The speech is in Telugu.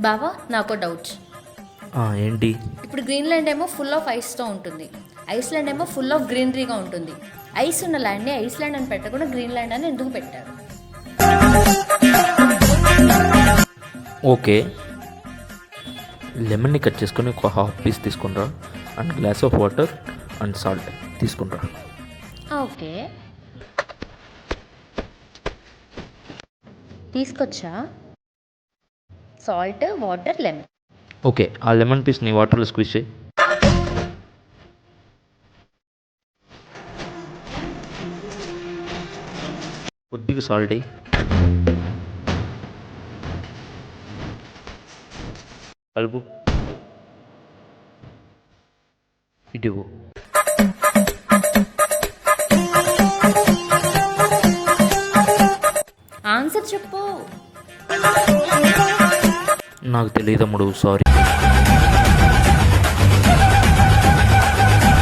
బావా నాకు డౌట్ ఆ, ఏంటి? ఇప్పుడు గ్రీన్లాండ్ ఏమో ఫుల్ ఆఫ్ ఐస్తో ఉంటుంది. ఐస్లాండ్ ఏమో ఫుల్ ఆఫ్ గ్రీనరీగా ఉంటుంది. ఐస్ ఉన్న ల్యాండ్ని ఐస్లాండ్ అని పెట్టకుండా గ్రీన్లాండ్ అని ఎందుకు పెట్టారు? ఓకే. లెమన్ని కట్ చేసుకొని ఒక హాఫ్ పీస్ తీసుకునిరా and glass of water and salt తీసుకునిరా ఓకే. తీసుకొచ్చా? Salt water lemon. ఓకే ఆ లెమన్ పీస్ని వాటర్లో స్క్వీజ్ చేయి. కొద్దిగా సాల్ట్ అయ్యి కలుపు. ఇటు ఆన్సర్ చెప్పు. నాకు తెలియదమ్ముడు సారీ